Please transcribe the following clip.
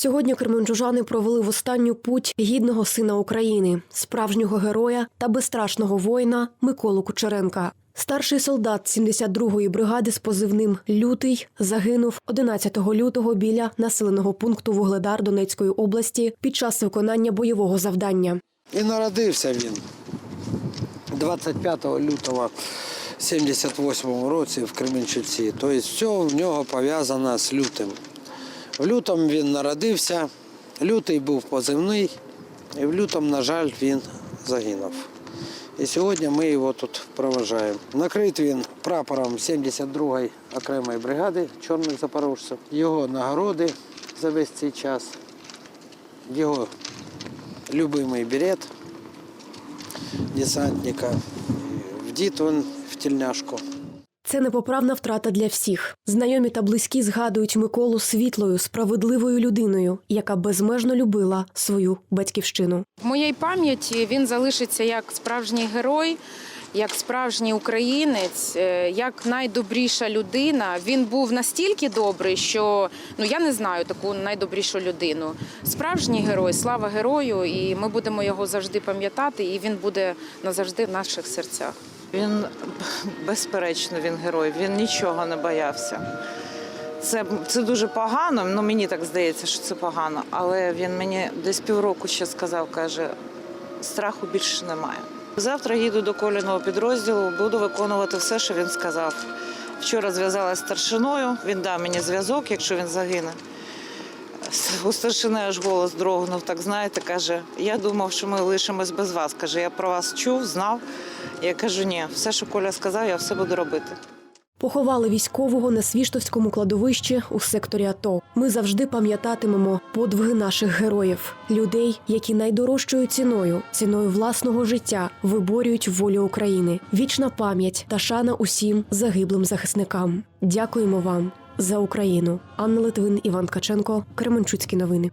Сьогодні кременчужани провели в останню путь гідного сина України, справжнього героя та безстрашного воїна Миколу Кучеренка. Старший солдат 72-ї бригади з позивним Лютий загинув 11 лютого біля населеного пункту Вугледар Донецької області під час виконання бойового завдання. І народився він 25 лютого 78 році в Кременчуці. Тобто все в нього пов'язано з лютим. В лютому він народився, лютий був позивний, і в лютому, на жаль, він загинув. І сьогодні ми його тут проважаємо. Накрит він прапором 72-ї окремої бригади чорних запорожців. Його нагороди за весь цей час, його любимий берет десантника. Вдіт він в тельняшку. Це непоправна втрата для всіх. Знайомі та близькі згадують Миколу світлою, справедливою людиною, яка безмежно любила свою батьківщину. В моїй пам'яті він залишиться як справжній герой, як справжній українець, е, як найдобріша людина. Він був настільки добрий, що ну я не знаю таку найдобрішу людину. Справжній герой, слава герою, і ми будемо його завжди пам'ятати, і він буде назавжди в наших серцях. Він безперечно він герой, він нічого не боявся. Це, це дуже погано, ну мені так здається, що це погано. Але він мені десь півроку ще сказав, каже, страху більше немає. Завтра їду до коліного підрозділу, буду виконувати все, що він сказав. Вчора зв'язалася з старшиною, він дав мені зв'язок, якщо він загине. У старшини аж голос дрогнув, так знаєте, каже, я думав, що ми лишимось без вас. Каже, я про вас чув, знав. Я кажу, ні, все, що Коля сказав, я все буду робити. Поховали військового на Свіштовському кладовищі у секторі АТО. Ми завжди пам'ятатимемо подвиги наших героїв, людей, які найдорожчою ціною, ціною власного життя, виборюють волю України. Вічна пам'ять та шана усім загиблим захисникам. Дякуємо вам за Україну. Анна Литвин, Іван Ткаченко, Кременчуцькі новини.